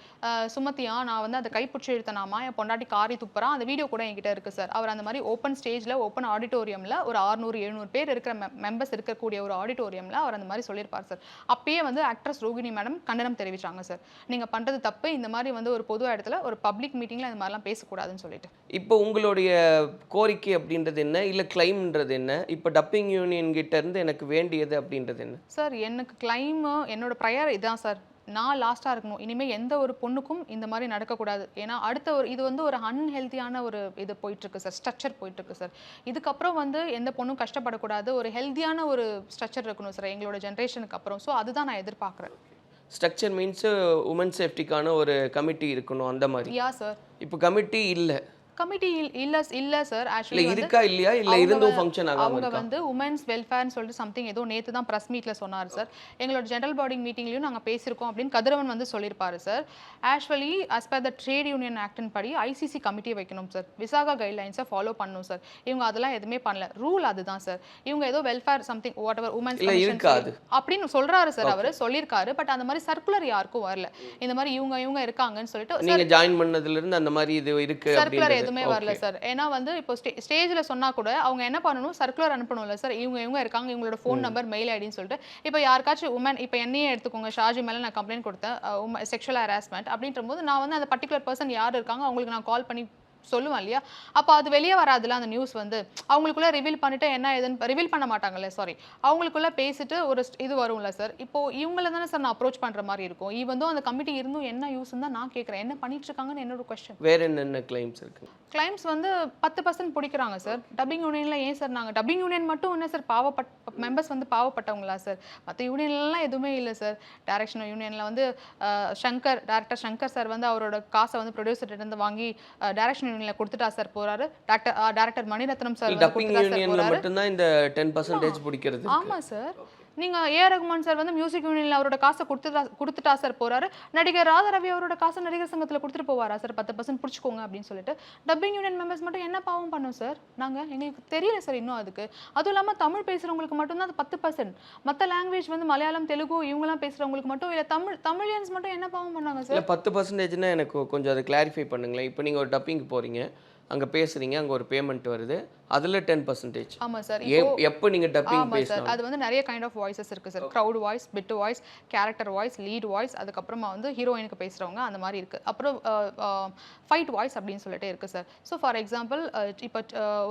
சுமதியா நான் வந்து அந்த கைப்பிடிச்சி இழுத்தனாமா? என் பொண்டாட்டி காரி துப்புறான் அந்த வீடியோ கூட என்கிட்ட இருக்கு சார் அவர் அந்த மாதிரி ஓப்பன் ஸ்டேஜ்ல ஓப்பன் ஆடிட்டோரியம்ல ஒரு 600 எழுநூறு பேர் இருக்கிற மெம்பர்ஸ் இருக்கக்கூடிய ஒரு ஆடிட்டோரியம்ல அவர் அந்த மாதிரி சொல்லியிருப்பார் சார். அப்பயே வந்து ஆக்ட்ரஸ் ரோகிணி மேடம் கண்டனம் தெரிவிச்சாங்க சார். நீங்க பண்றது தப்பு. இந்த மாதிரி வந்து ஒரு பொது இடத்துல ஒரு பப்ளிக் மீட்டிங்ல இந்த மாதிரிலாம் பேசக்கூடாதுன்னு சொல்லிட்டு. இப்போ உங்களுடைய கோரிக்கை அப்படின்றது என்ன? இல்லை கிளைம்ன்றது என்ன? இப்போ டப்பிங் யூனியன் கிட்ட இருந்து எனக்கு வேண்டியது அப்படின்றது என்ன? சார் எனக்கு கிளைமு என்னோட ப்ரையர் இதான் சார். நான் லாஸ்ட்டாக இருக்கணும். இனிமேல் எந்த ஒரு பொண்ணுக்கும் இந்த மாதிரி நடக்கக்கூடாது. ஏன்னா அடுத்த ஒரு இது வந்து ஒரு அன்ஹெல்த்தியான ஒரு இது போயிட்டுருக்கு சார் ஸ்ட்ரக்சர் போயிட்டுருக்கு சார் இதுக்கப்புறம் வந்து எந்த பொண்ணும் கஷ்டப்படக்கூடாது. ஒரு ஹெல்த்தியான ஒரு ஸ்ட்ரக்சர் இருக்கணும் சார் எங்களோட ஜென்ரேஷனுக்கு அப்புறம். ஸோ அதுதான் நான் எதிர்பார்க்குறேன். ஸ்ட்ரக்சர் மீன்ஸ் உமன் சேஃப்டிக்கான ஒரு கமிட்டி இருக்கணும் அந்த மாதிரி. யா சார் இப்போ கமிட்டி இல்லை. கமிட்டி இல்ல இல்ல சார் ஆக்சுவலி இருக்கா இல்லையா? இல்லை இருந்தும் ஃபங்க்ஷன் ஆகாம அவங்க வந்து உமன்ஸ் வெல்ஃபேர்னு சொல்லிட்டு சம்திங் ஏதோ நேத்து தான் ப்ரெஸ் மீட்ல சொன்னார் சார் எங்களோட ஜெனரல் பாடி மீட்டிங்லயும் நாங்க பேசியிருக்கோம் அப்படின்னு கதிரவன் வந்து சொல்லியிருப்பாரு sir actually as per the trade union actin படி ஐசிசி கமிட்டி வைக்கணும் சார் விசாகா கைட்லைன்ஸை ஃபாலோ பண்ணணும் சார் இவங்க அதெல்லாம் எதுவுமே பண்ணல. ரூல் அதுதான் சார் இவங்க ஏதோ welfare something whatever women's. அப்படின்னு சொல்றாரு சார் அவரு சொல்லியிருக்காரு. பட் அந்த மாதிரி சர்க்குலர் யாருக்கும் வரல. இந்த மாதிரி இவங்க இவங்க இருக்காங்கன்னு சொல்லிட்டு நீங்க ஜாயின் பண்ணதுல இருந்து அந்த மாதிரி இது இருக்கு சர்க்குலர் எதுவுமே வரல. சார். ஏன்னா வந்து இப்போ ஸ்டே ஸ்டேஜில் சொன்னா கூட அவங்க என்ன பண்ணணும்? சர்க்குலர் அனுப்பணும்ல சார். இவங்க இவங்க இருக்காங்க. இவங்களோட ஃபோன் நம்பர் மெயில் ஐடின்னு சொல்லிட்டு. இப்போ யாருக்காச்சும் உமன் இப்போ என்னையே எடுத்துக்கோங்க. ஷாஜி மேலே நான் கம்ப்ளைண்ட் கொடுத்தேன். செக்ஷுவல் ஹராஸ்மெண்ட் அப்படின்ற போது நான் வந்து அந்த பர்டிகுலர் பர்சன் யார் இருக்காங்க அவங்களுக்கு நான் கால் பண்ணி சொல்லுவேன் இல்லையா? அப்போ அது வெளியே வராதுல அந்த நியூஸ் வந்து. அவங்களுக்குள்ள ரிவீல் பண்ணிட்டு என்ன ஏதுன்னு ரிவீல் பண்ண மாட்டாங்கல்ல சாரி அவங்களுக்குள்ள பேசிட்டு ஒரு இது வரும்ல சார் இப்போ இவங்கள தானே சார் நான் அப்ரோச் பண்ற மாதிரி இருக்கும். ஈவன் அந்த கமிட்டி இருந்தும் என்ன யூஸ்ன்னு தான் நான் கேட்குறேன் என்ன பண்ணிட்டு இருக்காங்கன்னு என்னோட கொஸ்டின் வேற என்னென்ன கிளைம்ஸ் இருக்கு? கிளைம்ஸ் வந்து பத்து பர்சன்ட் பிடிக்கிறாங்க சார் டப்பிங் யூனியனில் ஏன் சார் நாங்கள் டப்பிங் யூனியன் மட்டும் என்ன சார் பாவப்பட் மெம்பர்ஸ் வந்து பாவப்பட்டவங்களா சார் மற்ற யூனியன்லாம் எதுவுமே இல்லை சார் டைரக்ஷன் யூனியனில் வந்து சங்கர் டேரக்டர் சங்கர் சார் வந்து அவரோட காசை வந்து ப்ரொடியூசர்கிட்ட இருந்து வாங்கி டைரக்ஷன் யூனியனில் கொடுத்துட்டா சார் போறாரு. Doctor director Maniratnam sir dubbing யூனியன்ல போறாரு. மட்டும்தான் இந்த டென் பர்சன்டேஜ் பிடிக்கிறது ஆமா சார். நீங்க ஏ. ரகுமான் சார் வந்து மியூசிக் யூனியன்ல அவரோட காசை கொடுத்துட்டா கொடுத்துட்டா சார் போறாரு. நடிகர் ராதா ரவி அவரோட காசை நடிகர் சங்கத்துல கொடுத்துட்டு போவாரா சார்? பத்து பர்சன்ட் பிடிச்சிக்கோங்க அப்படின்னு சொல்லிட்டு. டப்பிங் யூனியன் மெம்பர்ஸ் மட்டும் என்ன பாவம் பண்ணோம் சார்? நாங்க எங்களுக்கு தெரியல சார் இன்னும் அதுக்கு. அதுவும் இல்லாம தமிழ் பேசுறவங்களுக்கு மட்டும்தான் அது பத்து பர்சன்ட் மற்ற லாங்குவேஜ் வந்து மலையாளம் தெலுங்கு இவங்கெல்லாம் பேசுறவங்களுக்கு மட்டும் இல்ல தமிழ் தமிழியன்ஸ் மட்டும் என்ன பாவம் பண்ணாங்க சார்? பத்து பர்சன்டேஜ்னா எனக்கு கொஞ்சம் அதை கிளாரிஃபை பண்ணுங்களேன். இப்போ நீங்கள் ஒரு டப்பிங் போகிறீங்க அங்கே பேசுகிறீங்க அங்கே ஒரு பேமெண்ட் வருது. அதில் டென் பர்சன்டேஜ் ஆமா சார். எப்போ நீங்கள் டப்பிங் ஆமா சார். பேசணும் அது வந்து நிறைய கைண்ட் ஆஃப் வாய்ஸஸ் இருக்கு sir. Crowd voice bit voice character voice lead voice அதுக்கப்புறமா வந்து ஹீரோயினுக்கு பேசுறவங்க அந்த மாதிரி இருக்கு. அப்புறம் ஃபைட் வாய்ஸ் அப்படின்னு சொல்லிட்டு இருக்கு சார். ஸோ ஃபார் எக்ஸாம்பிள் இப்போ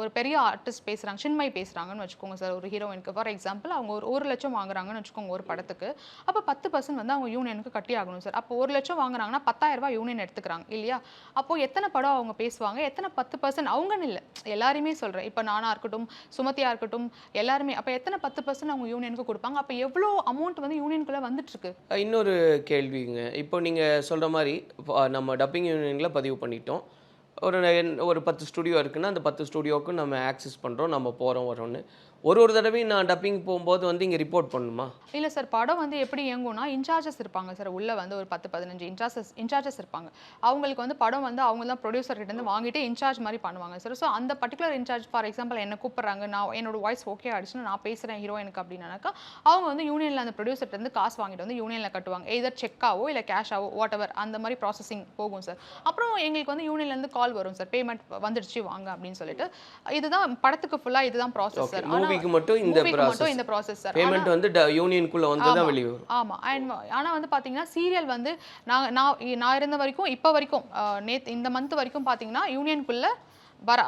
ஒரு பெரிய ஆர்டிஸ்ட் பேசுறாங்க சின்மை பேசுறாங்கன்னு வச்சுக்கோங்க சார் ஒரு ஹீரோயினுக்கு ஃபார் எக்ஸாம்பிள் அவங்க ஒரு ஒரு லட்சம் வாங்குறாங்கன்னு வச்சுக்கோங்க ஒரு படத்துக்கு. அப்போ பத்து பர்சன்ட் வந்து அவங்க யூனியனுக்கு கட்டி ஆகணும் சார். அப்போ ஒரு லட்சம் வாங்குறாங்கன்னா பத்தாயிரம் ரூபாய் யூனியன் எடுத்துக்கிறாங்க இல்லையா? அப்போ எத்தனை படம் அவங்க பேசுவாங்க எத்தனை பத்து பத்து பர்சன்ட் அவங்கன்னு இல்லை. எல்லாருமே சொல்கிறேன் இப்போ நானாக இருக்கட்டும் சுமத்தியாக இருக்கட்டும் எல்லாருமே. அப்போ எத்தனை பத்து பர்சன்ட் அவங்க யூனியனுக்கு கொடுப்பாங்க? அப்போ எவ்வளோ அமௌண்ட் வந்து யூனியனுக்குள்ளே வந்துட்டுருக்கு? இன்னொரு கேள்விங்க. இப்போ நீங்கள் சொல்கிற மாதிரி நம்ம டப்பிங் யூனியனில் பதிவு பண்ணிட்டோம். ஒரு ஒரு பத்து ஸ்டுடியோ இருக்குன்னா அந்த பத்து ஸ்டுடியோவுக்கு நம்ம ஆக்சஸ் பண்ணுறோம் நம்ம போகிறோம் வரோன்னு ஒரு ஒரு தடவையும் நான் டப்பிங் போகும்போது வந்து இங்கே ரிப்போர்ட் பண்ணணுமா இல்ல சார் படம் வந்து எப்படி இயங்கும்னா இன்சார்ஜஸ் இருப்பாங்க சார் உள்ள வந்து ஒரு பத்து பதினஞ்சு இன்சார்ஜஸ் இன்சார்ஜஸ் இருப்பாங்க. அவங்களுக்கு வந்து படம் வந்து அவங்க தான் ப்ரொடியூசர் கிட்ட இருந்து வாங்கிட்டு இன்சார்ஜ் மாதிரி பண்ணுவாங்க சார் ஸோ அந்த பர்டிகுலர் இன்சார்ஜ் ஃபார் எக்ஸாம்பிள் என்ன கூப்பிடுறாங்க நான் என்னோட வாய்ஸ் ஓகே ஆயிடுச்சுன்னா நான் பேசுறேன் ஹீரோயினுக்கு அப்படின்னாக்கா அவங்க வந்து யூனியன்ல அந்த ப்ரொடியூசர் இருந்து காசு வாங்கிட்டு வந்து யூனியன்ல கட்டுவாங்க. எதர் செக்காவோ இல்ல கேஷாவோ வாட் எவர் அந்த மாதிரி ப்ராசஸிங் போகும் சார் அப்புறம் எங்களுக்கு வந்து யூனியன்ல இருந்து கால் வரும் சார் பேமெண்ட் வந்துடுச்சு வாங்க அப்படின்னு சொல்லிட்டு. இதுதான் படத்துக்கு ஃபுல்லா இதுதான் ப்ராசஸ் சார் ஆனா மூவிக்கு மட்டும் இந்த ப்ராசஸ் இந்த ப்ராசஸ் சார் பேமெண்ட் வந்து யூனியனுக்குள்ளே வந்து தான். வெளியே வரும். ஆமா. அண்ட் ஆனா வந்து பாத்தீங்கன்னா சீரியல் வந்து நான் நான் நான் இருந்த வரைக்கும் இப்போ வரைக்கும் நேத்து இந்த மந்த் வரைக்கும் பாத்தீங்கன்னா யூனியனுக்குள்ள வர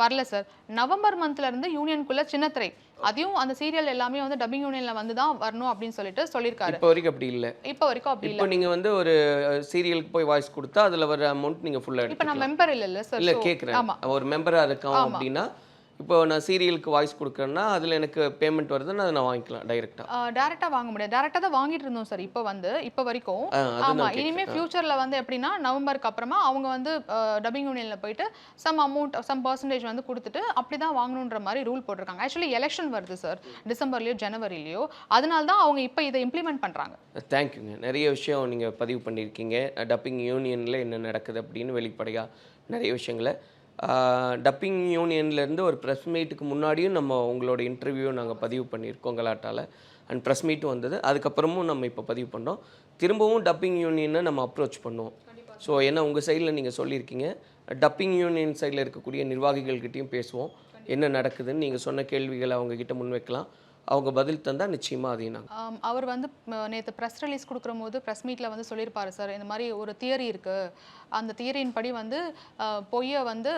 வரல சார் நவம்பர் மந்த்ல இருந்து யூனியனுக்குள்ள சின்னத்திரை. அதையும் அந்த சீரியல் எல்லாமே வந்து டப்பிங் யூனியன்ல வந்து தான் வரணும் அப்படின்னு சொல்லிட்டு சொல்லியிருக்காரு. இப்போ வரைக்கும் அப்படி இல்லை. இப்போ வரைக்கும் அப்படி இல்ல. நீங்கள் வந்து ஒரு சீரியலுக்கு போய் வாய்ஸ் கொடுத்தா அதில் வர அமௌண்ட் நீங்கள் ஃபுல்லாக இப்போ நான் மெம்பர் இல்லைல்ல சார் இல்லை கேட்குறேன் ஒரு மெம்பராக இருக்கோம் அப்படின்னா இப்போ நான் சீரியலுக்கு வாய்ஸ் கொடுக்குறேன்னா அதில் எனக்கு பேமெண்ட் வருதுன்னா அதை நான் வாங்கிக்கலாம் டைரெக்டாக டேரெக்டாக வாங்க முடியாது. டேரெக்டாக தான் வாங்கிட்டு இருந்தோம் சார் இப்போ வந்து இப்போ வரைக்கும். அது ஆமா நான் இனிமே கேட்குறேன் ஃபியூச்சர்ல வந்து எப்படின்னா நவம்பருக்கு அப்புறமா அவங்க வந்து டப்பிங் யூனியன்ல போயிட்டு சம் அமௌண்ட் சம் பர்சன்டேஜ் வந்து கொடுத்துட்டு அப்படி தான் வாங்கணுன்ற மாதிரி ரூல் போட்டிருக்காங்க. ஆக்சுவலி எலெக்ஷன் வருது சார் டிசம்பர்லயோ ஜனவரிலயோ. அதனால தான் அவங்க இப்போ இதை இம்ப்ளிமெண்ட் பண்றாங்க. தேங்க்யூங்க நிறைய விஷயம் நீங்கள் பதிவு பண்ணியிருக்கீங்க. டப்பிங் யூனியனில் என்ன நடக்குது அப்படின்னு வெளிப்படையாக நிறைய விஷயங்களை. டப்பிங் யூனியன்லேருந்து ஒரு ப்ரெஸ் மீட்டுக்கு முன்னாடியும் நம்ம உங்களோட இன்டர்வியூ நாங்கள் பதிவு பண்ணியிருக்கோம் கலாட்டாவில் அண்ட் ப்ரெஸ் மீட்டும் வந்தது. அதுக்கப்புறமும் நம்ம இப்போ பதிவு பண்ணோம் திரும்பவும் டப்பிங் யூனியனை நம்ம அப்ரோச் பண்ணுவோம் ஸோ ஏன்னா உங்கள் சைடில் நீங்கள் சொல்லியிருக்கீங்க? டப்பிங் யூனியன் சைடில் இருக்கக்கூடிய நிர்வாகிகள்கிட்டையும் பேசுவோம். என்ன நடக்குதுன்னு நீங்கள் சொன்ன கேள்விகளை அவங்கக்கிட்ட முன்வைக்கலாம். அவங்க பதில் தந்தால் நிச்சயமாக அதையும் அவர் வந்து நேற்று ப்ரெஸ் ரிலீஸ் கொடுக்குற போது ப்ரெஸ் மீட்டில் வந்து சொல்லியிருப்பாரு சார் இந்த மாதிரி ஒரு தியரி இருக்குது அந்த தியரியின் படி வந்து பொய்யை வந்து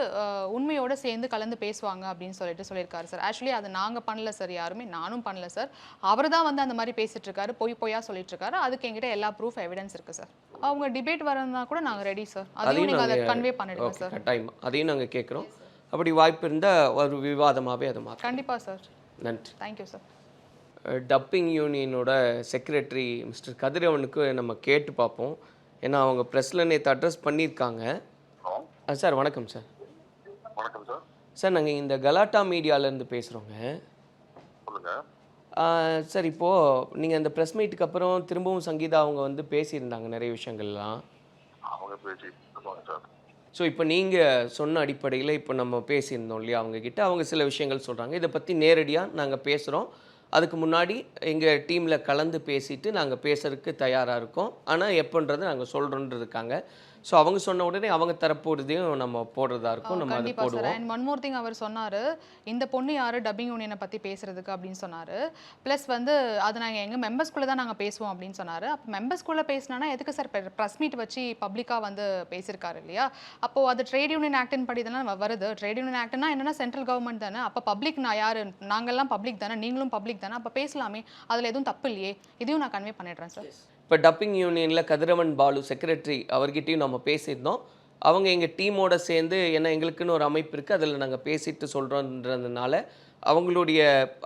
உண்மையோட சேர்ந்து கலந்து பேசுவாங்க அப்படின்னு சொல்லிட்டு சொல்லியிருக்காரு சார். ஆக்சுவலி அது நாங்கள் பண்ணல சார் யாருமே நானும் பண்ணல சார். அவர் தான் வந்து அந்த மாதிரி பேசிட்டு இருக்காரு பொய் பொய்யா சொல்லிட்டு இருக்காரு அதுக்கு எங்கிட்ட எல்லா ப்ரூஃப் எவிடன்ஸ் இருக்குது சார். அவங்க டிபேட் வரதுனா கூட நாங்கள் ரெடி சார். அதையும் நீங்கள் அதை நாங்க- கன்வே பண்ணிடுங்க சார். கட்டாயமாக அதையும் நாங்கள் கேட்குறோம். அப்படி வாய்ப்பு இருந்தால் ஒரு விவாதமாகவே அதை மாற்றோம் கண்டிப்பாக சார். நன்றி. தேங்க்யூ சார் டப்பிங் யூனியனோட செக்ரட்டரி மிஸ்டர் கதிரவனுக்கு நம்ம கேட்டு பார்ப்போம். ஏன்னா அவங்க ப்ரெஸ்ஸில் நேற்று அட்ரஸ் பண்ணியிருக்காங்க. சார் வணக்கம் சார். வணக்கம் சார். சார் நாங்கள் இந்த கலாட்டா மீடியாவிலேருந்து பேசுகிறோங்க சார் இப்போது நீங்கள் இந்த ப்ரெஸ் மீட்டுக்கு அப்புறம் திரும்பவும் சங்கீதா அவங்க வந்து பேசியிருந்தாங்க நிறைய விஷயங்கள்லாம். ஸோ இப்போ நீங்கள் சொன்ன அடிப்படையில் இப்போ நம்ம பேசியிருந்தோம் இல்லையா? அவங்க கிட்ட அவங்க சில விஷயங்கள் சொல்கிறாங்க இதை பற்றி நேரடியாக நாங்கள் பேசுகிறோம் அதுக்கு முன்னாடி எங்கள் டீமில் கலந்து பேசிட்டு நாங்கள் பேசுறதுக்கு தயாராக இருக்கோம். ஆனால் எப்போன்றது நாங்கள் சொல்கிறோன்றதுக்காங்க ஸோ அவங்க சொன்ன உடனே அவங்க தரப்போகிறதையும் நம்ம போடுறதா இருக்கும் நம்ம அதை போடுவோம். அண்ட் ஒன் மோர் திங் அவர் சொன்னாரு இந்த பொண்ணு யாரு டப்பிங் யூனியனை பத்தி பேசுறதுக்கு அப்படின்னு சொன்னாரு. ப்ளஸ் வந்து அது நாங்க எங்க மெம்பர்ஸ்குள்ள தான் நாங்க பேசுவோம் அப்படின்னு சொன்னாரு. அப்போ மெம்பர்ஸ்குள்ள பேசினா எதுக்கு சார் ப்ரெஸ் மீட் வச்சு பப்ளிக்கா வந்து பேசியிருக்காரு இல்லையா? அப்போ அது ட்ரேட் யூனியன் ஆக்ட்னு படி தானே வருது. ட்ரேட் யூனியன் ஆக்ட்னா என்னன்னா சென்ட்ரல் கவர்மெண்ட் தானே. அப்போ பப்ளிக் நான் யாரு? நாங்கெல்லாம் பப்ளிக் தானே. நீங்களும் பப்ளிக் தானே. அப்போ பேசலாமே. அதுல எதுவும் தப்பு இல்லையே. இதையும் நான் கன்வே பண்ணிடுறேன் சார் இப்போ டப்பிங் யூனியனில் கதிரவன் பாலு செக்ரட்டரி அவர்கிட்டயும் நம்ம பேசியிருந்தோம். அவங்க எங்கள் டீமோட சேர்ந்து ஏன்னா எங்களுக்குன்னு ஒரு அமைப்பு இருக்குது அதில் நாங்கள் பேசிட்டு சொல்கிறோன்றதுனால அவங்களுடைய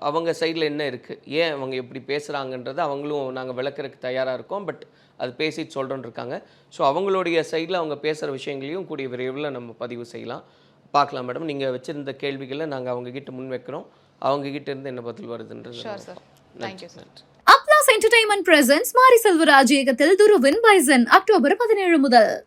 அவங்க சைடில் என்ன இருக்குது ஏன் அவங்க எப்படி பேசுகிறாங்கன்றது அவங்களும் நாங்கள் விளக்குறதுக்கு தயாராக இருக்கோம். பட் அது பேசிட்டு சொல்கிறோன்னு இருக்காங்க ஸோ அவங்களுடைய சைடில் அவங்க பேசுகிற விஷயங்களையும் கூடிய விரைவில் நம்ம பதிவு செய்யலாம். பார்க்கலாம் மேடம் நீங்கள் வச்சுருந்த கேள்விகளை நாங்கள் அவங்கக்கிட்ட முன் வைக்கிறோம் அவங்கக்கிட்ட இருந்து என்ன பதில் வருதுன்றது thank you sir entertainment presents Mari Selvaraj இயக்கத்தில் துருவின் பைசன் அக்டோபர் பதினேழு முதல்.